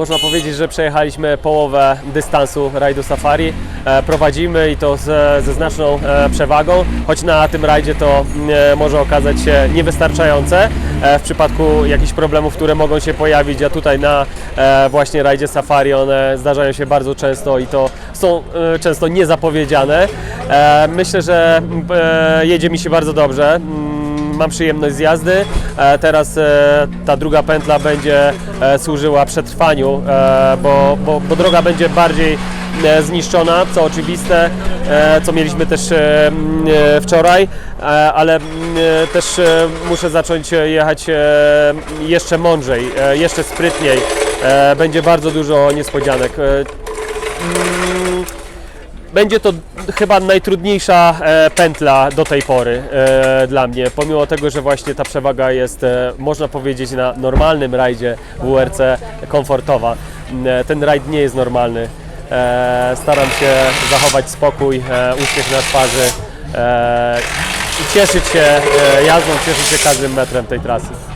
Można powiedzieć, że przejechaliśmy połowę dystansu rajdu safari. E, Prowadzimy i to ze, ze znaczną e, przewagą, choć na tym rajdzie to e, może okazać się niewystarczające w przypadku jakichś problemów, które mogą się pojawić, a tutaj na właśnie rajdzie safari one zdarzają się bardzo często i to są często niezapowiedziane. Myślę, że jedzie mi się bardzo dobrze. Mam przyjemność z jazdy. E, Teraz e, ta druga pętla będzie e, służyła przetrwaniu, bo, bo, bo droga będzie bardziej zniszczona, co oczywiste, co mieliśmy też wczoraj, ale też muszę zacząć jechać jeszcze mądrzej, jeszcze sprytniej. Będzie bardzo dużo niespodzianek. Mm, będzie to chyba najtrudniejsza e, pętla do tej pory e, dla mnie, pomimo tego, że właśnie ta przewaga jest, e, można powiedzieć, na normalnym rajdzie WRC komfortowa. M, e, Ten rajd nie jest normalny. Staram się zachować spokój, uśmiech na twarzy i cieszyć się jazdą, cieszyć się każdym metrem tej trasy.